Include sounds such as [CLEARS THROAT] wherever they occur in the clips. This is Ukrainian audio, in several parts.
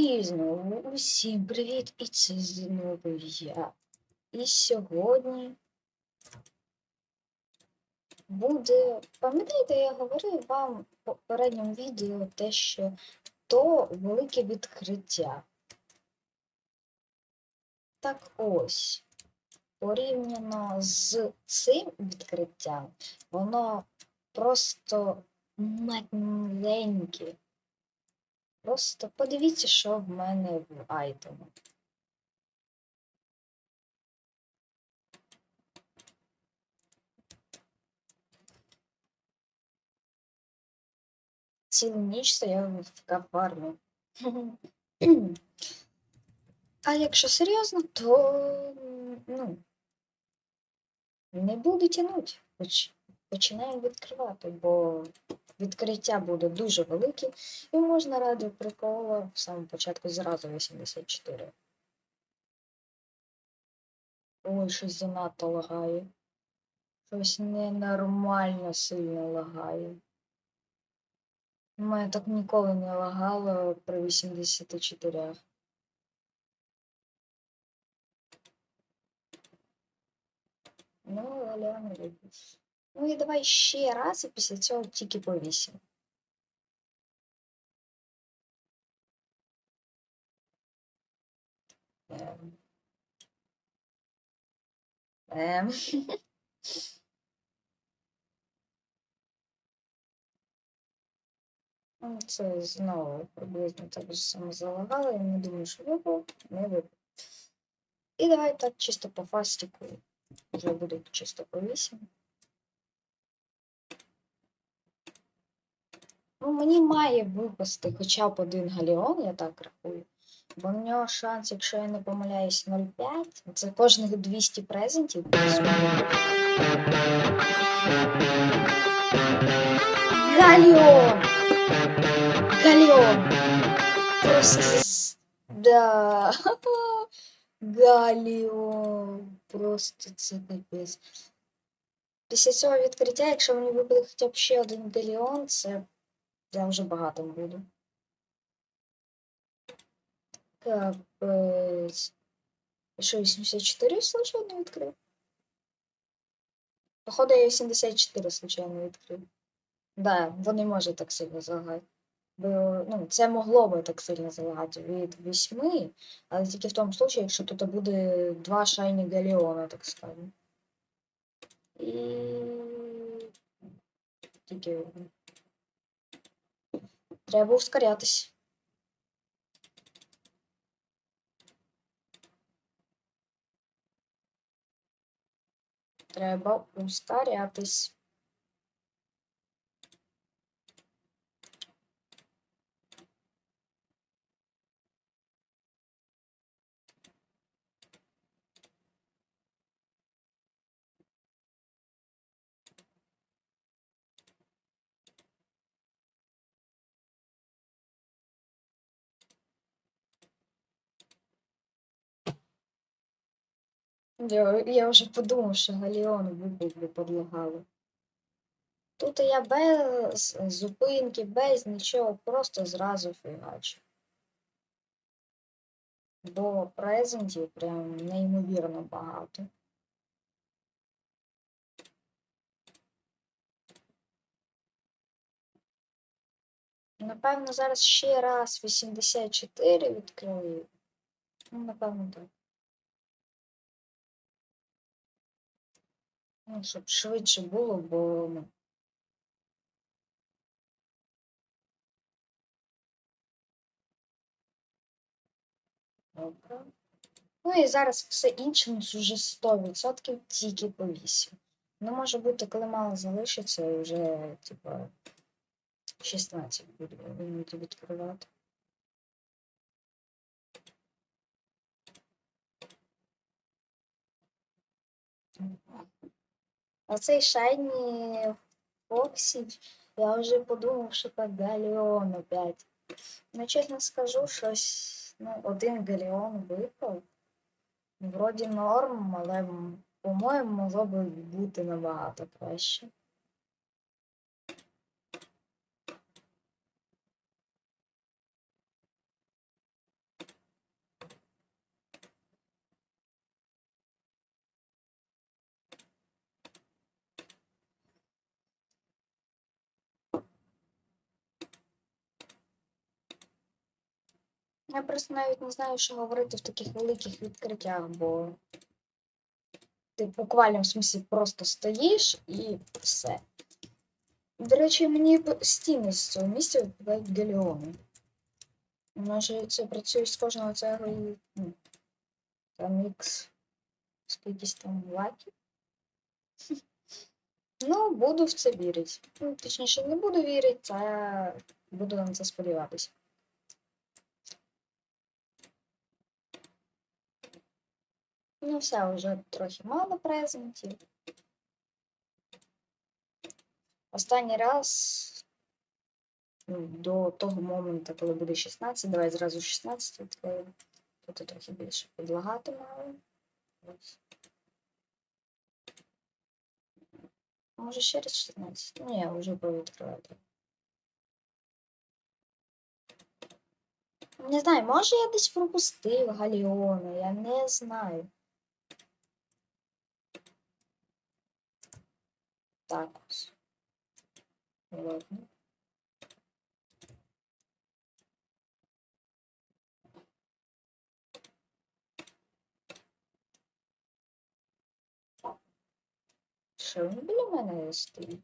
І знову усім привіт! І це знову я. І сьогодні буде. Пам'ятаєте, я говорив вам в попередньому відео те, що то велике відкриття. Так ось, порівняно з цим відкриттям, воно просто маленьке. Просто подивіться, що в мене в айтему. Цілу ніч стояв в кафармі. [CLEARS THROAT] А якщо серйозно, то ну, не буду тягнути. Поч- Починаємо відкривати, бо відкриття буде дуже велике, і можна ради приколу в самому початку зразу 84. Ой, щось занадто лагає. Щось ненормально сильно лагає. У мене так ніколи не лагало при 84. Ну, Аляна любить. Ну і давай ще раз, і після цього тільки по 8. Ем. Ем. [LAUGHS] Ну, Це знову приблизно так же само залагало, я не думаю, що випав, не випав. І давай так чисто по фастику. Вже буде чисто по 8. Ну, мені має випасти хоча б один галіон, я так рахую. Бо в нього шанс, якщо я не помиляюсь, 0,5. Це кожних 200 презентів. Галіон! Галіон! Просто... Да. Галіон. Просто це капець. Після цього відкриття, якщо мені випаде хоча б ще один галіон, це я вже багатим буду. Капець. Що, 84 случайно відкрив? Походу, я 84 случайно відкрив. Да, вони можуть так сильно залагати. Бо ну, це могло би так сильно залагати від 8, але тільки в тому случаї, якщо тут буде два шайні галіона, так скажемо. І тільки треба ускорятись. Треба ускорятись. Я, я вже подумав, що Галіон вибух би подлагало. Тут я без зупинки, без нічого, просто зразу фігачу. Бо презентів прям неймовірно багато. Напевно, зараз ще раз 84 відкрию. Ну, напевно, так. Ну, щоб швидше було, бо ну, Добре. Ну і зараз все інше у нас вже 100% тільки по 8. Ну, може бути, коли мало залишиться, вже, типа, 16 буде вміти відкривати. А цей шайні Фоксі, я вже подумав, що так Галіон опять. Ну, чесно скажу, щось, ну, один Галіон випав. Вроді норм, але, по-моєму, могло би бути набагато краще. Я просто навіть не знаю, що говорити в таких великих відкриттях, бо ти в буквальному смислі просто стоїш і все. До речі, мені стіни з цього місця випадають галеони. Може, це працює з кожного цього і ну, там ікс скількись там лаків. [LAUGHS] Ну, буду в це вірити. Ну, точніше, не буду вірити, а буду на це сподіватися. Ну, все, вже трохи мало презентів. Останній раз ну, до того моменту, коли буде 16, давай зразу 16 відкрию. Тут трохи більше підлагати мало. Може ще раз 16? Ні, вже повідкривати. Не знаю, може я десь пропустив Галіону, я не знаю. Так ось. Ладно. Що він біля мене стоїть?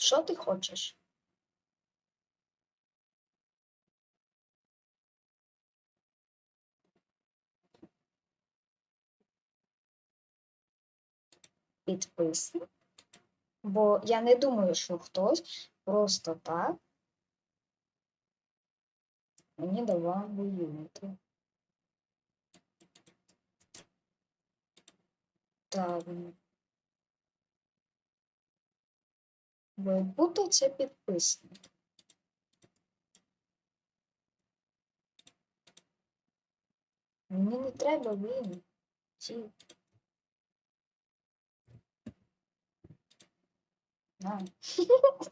Що ти хочеш? Підписник? Бо я не думаю, що хтось просто так мені давав воювати. Так. Бо як будто це підписник. Мені не треба він. Ті. На. [LAUGHS]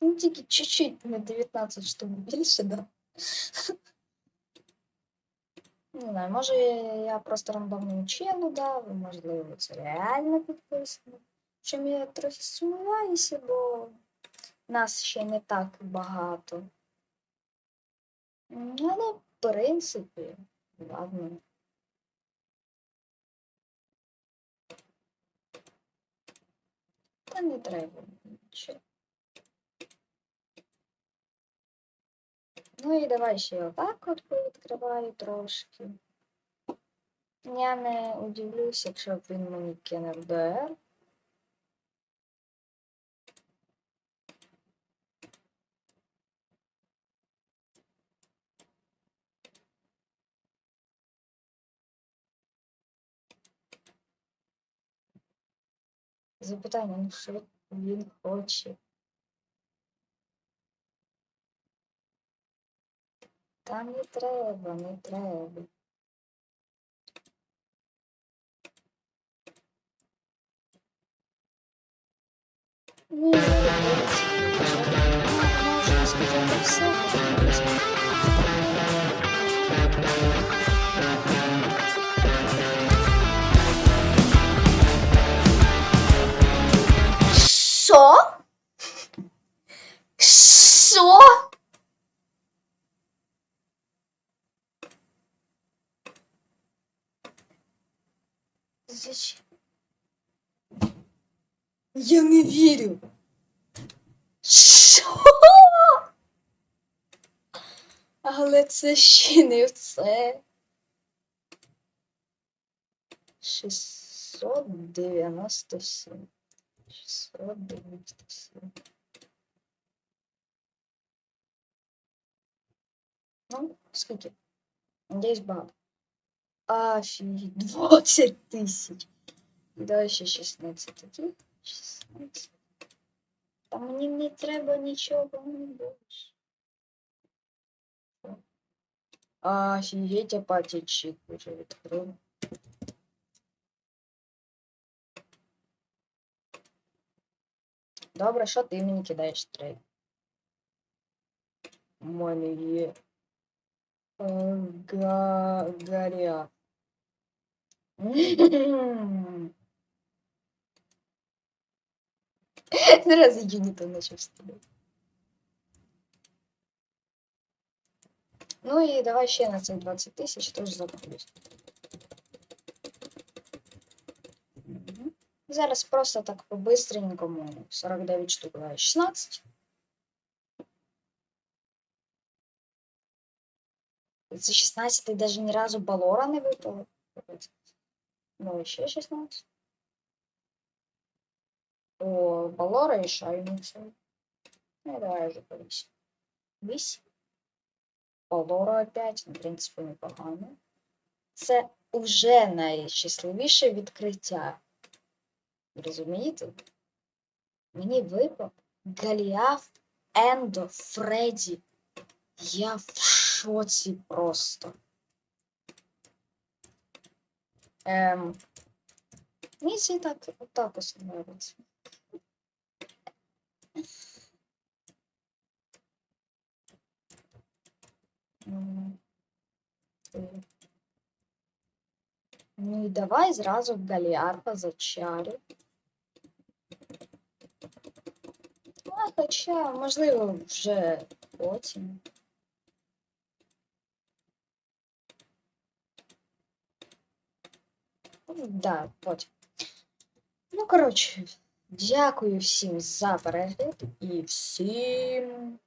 Ну, тільки чуть-чуть на 19 штук більше, да. Не знаю, може я просто рандомному челу дав, можливо, це реально підписано. Чим я трохи сумніваюся, бо нас ще не так багато. Але, в принципі, ладно. Та не треба нічого. Ну і давай ще отак от відкриваю трошки. Я не удивлюсь, якщо він мені кинув ДР. Запитання, ну що він хоче? Та не треба, не треба. Ну, і в принципі, можна сказати все. Що? Що? Зачем? Я не вірю. Що? Але це ще не все. 697. 697. Ну, скільки? Надіюсь, багато. Офігеть, 20 тисяч. Далі ще 16 таких. 16. Та мені не треба нічого не більше. Офігеть, апатічик уже відкрив. Добре, що ти мені кидаєш трейд? У мене є е, га... гаря. [LAUGHS] Зараз юнітом почав стріляти. Ну і давай ще на цих 20 тисяч теж закуплюсь. Мгм. Зараз просто так по-бистренькому 49 штук, давай 16. За 16 ти даже ні разу балора не випало. Ну, і ще 16. О, балора і шайниця. Ну, давай вже по 8. 8. Балора опять, в принципі, непогано. Це уже найщасливіше відкриття. Розумієте? Мені випав Галіаф Ендо Фредді. Я в шоці просто. Ем, мені це так, так ось нравиться. М, е. Ну і давай зразу в Галіарпа зачарю. А, хоча, можливо, вже потім. Ну, Да, потім. Ну, коротше, Дякую всім за перегляд і всім